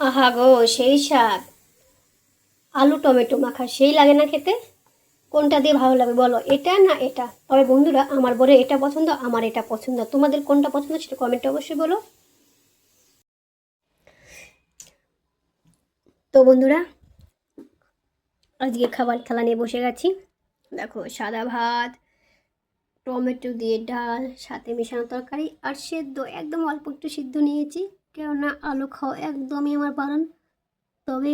আহা গো, সেই শাক। আলু, টমেটো মাখা, সেই লাগে না খেতে? কোনটা দিয়ে ভালো লাগে বলো? এটা না এটা? তবে বন্ধুরা, আমার বলে এটা পছন্দ, আমার এটা পছন্দ। তোমাদের কোনটা পছন্দ সেটা কমেন্টে অবশ্যই বলো। তো বন্ধুরা, আজকে খাবার খেলা নিয়ে বসে গেছি। দেখো, সাদা ভাত, টমেটো দিয়ে ডাল, সাথে মেশানো তরকারি আর সেদ্ধ, একদম অল্প একটু সিদ্ধ নিয়েছি। কেননা আলু খাওয়া একদমই আমার বারণ। তবে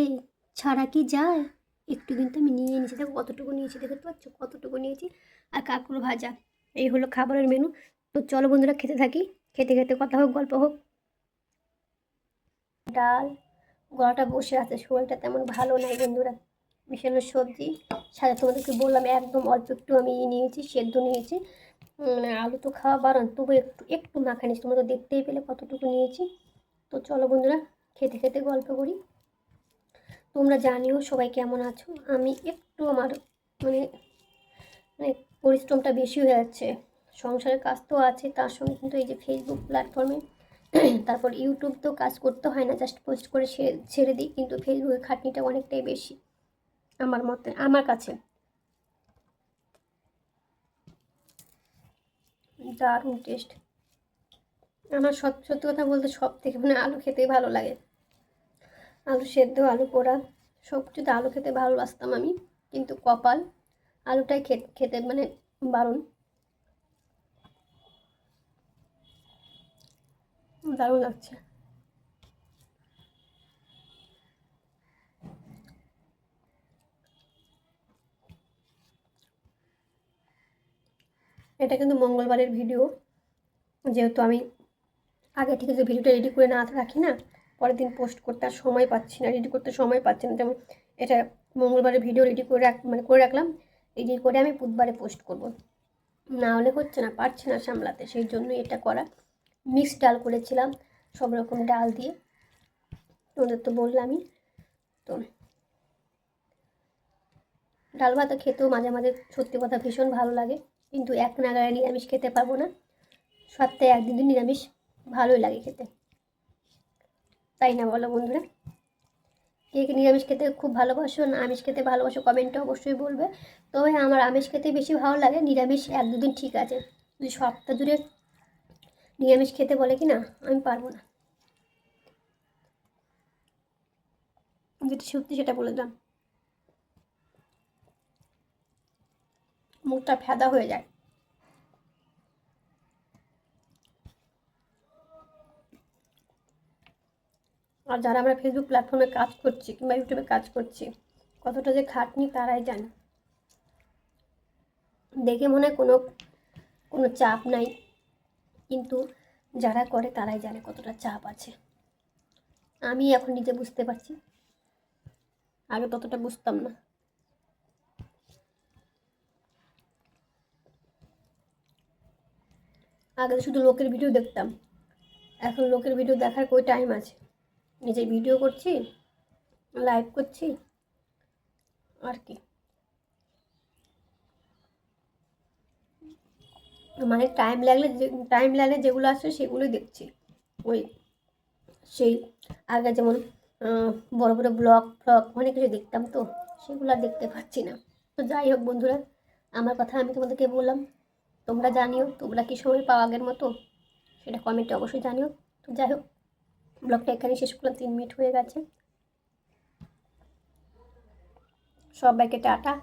ছাড়া কি যায়? একটু কিন্তু আমি নিয়ে নিয়েছি। দেখো কতটুকু নিয়েছি, দেখতে পাচ্ছ? কতটুকু নিয়েছি। আর কাকুর ভাজা, এই হলো খাবারের মেনু তো চলো বন্ধুরা, খেতে থাকি। খেতে খেতে কথা হোক, গল্প হোক। ডাল, গলাটা বসে আছে, শরীরটা তেমন ভালো নাই বন্ধুরা। মিশানো সবজি, সাথে তোমাদেরকে বললাম, একদম অল্প একটু আমি নিয়েছি, সেদ্ধ নিয়েছি। আলু তো খাওয়া বারণ, তবু একটু একটু মাখা নিয়েছি। তোমরা তো দেখতেই পেলে কতটুকু নিয়েছি। তো চলো বন্ধুরা, খেতে খেতে গল্প করি। তোমরা জানিও সবাই কেমন আছো? আমি একটু আমার মানে মানে পরিশ্রমটা বেশি হয়ে যাচ্ছে। সংসারের কাজ তো আছে, তার সঙ্গে কিন্তু এই যে ফেসবুক প্ল্যাটফর্মে তারপর ইউটিউব তো কাজ করতে হয় না জাস্ট পোস্ট করে ছেড়ে দিই, কিন্তু ফেসবুকের খাটনিটা অনেকটাই বেশি আমার মতে, আমার কাছে। দারুণ টেস্ট আমার সব সত্যি কথা বলতে সব থেকে মানে আলু খেতেই ভালো লাগে। আলু সেদ্ধ, আলু পোড়া, সব কিছুতে আলু খেতে ভালোবাসতাম আমি। কিন্তু কপাল আলুটাই খেতে মানে বারণ দারুণ লাগছে। এটা কিন্তু মঙ্গলবারের ভিডিও। যেহেতু আমি আগে থেকে যে ভিডিওটা রেডি করে না রাখি না, পরের দিন পোস্ট করতে আর সময় পাচ্ছি না রেডি করতে সময় পাচ্ছি না। যেমন এটা মঙ্গলবারে ভিডিও রেডি করে রাখ মানে করে রাখলাম রেডি করে আমি বুধবারে পোস্ট করব। না হলে হচ্ছে না, পারছি না সামলাতে, সেই জন্যই এটা করা। মিক্স ডাল করেছিলাম, সব রকম ডাল দিয়ে। তোমাদের তো বললামই। তো ডাল ভাত খেতেও মাঝে মাঝে সত্যি কথা ভীষণ ভালো লাগে, কিন্তু এক নাগারে নিরামিষ খেতে পারব না। সপ্তাহে একদিন দিন নিরামিষ। ভালোই লাগে খেতে। তাই না বলো বন্ধুরা? কে কে নিরামিষ খেতে খুব ভালোবাসো না আমিষ খেতে ভালোবাসো কমেন্টে অবশ্যই বলবে। তবে আমার আমিষ খেতে বেশি ভালো লাগে, নিরামিষ এক দুদিন ঠিক আছে। যদি সপ্তাহ জুড়ে নিরামিষ খেতে বলে কি না, আমি পারব না। যেটা সত্যি সেটা বলে দিলাম। মুখটা ফেদা হয়ে যায়। আর যারা আমরা ফেসবুক প্ল্যাটফর্মে কাজ করছি কিংবা ইউটিউবে কাজ করছি, কতটা যে খাটনি তারাই জানে। দেখে মনে কোনো কোনো চাপ নাই, কিন্তু যারা করে তারাই জানে কতটা চাপ আছে। আমি এখন নিজে বুঝতে পারছি আগে ততটা বুঝতাম না। আগে শুধু লোকের ভিডিও দেখতাম, এখন লোকের ভিডিও দেখার কই টাইম আছে? নিজে ভিডিও করছি লাইভ করছি, আর কি। মানে টাইম লাগলে টাইম লাগলে যেগুলো আসে সেগুলোই দেখছি। ওই সেই আগে যেমন বড় বড় ব্লগ ফ্লগ অনেক কিছু দেখতাম তো, সেগুলো আর দেখতে পাচ্ছি না। তো যাই হোক বন্ধুরা, আমার কথা আমি তোমাদেরকে বললাম, তোমরা জানিও তোমরা কি সময় পাও আগের মতো, সেটা কমেন্টে অবশ্যই জানিও। তো যাই হোক ব্লগটা এখানে শেষ করলাম তিন মিনিট হয়ে গেছে। সবাইকে টাটা।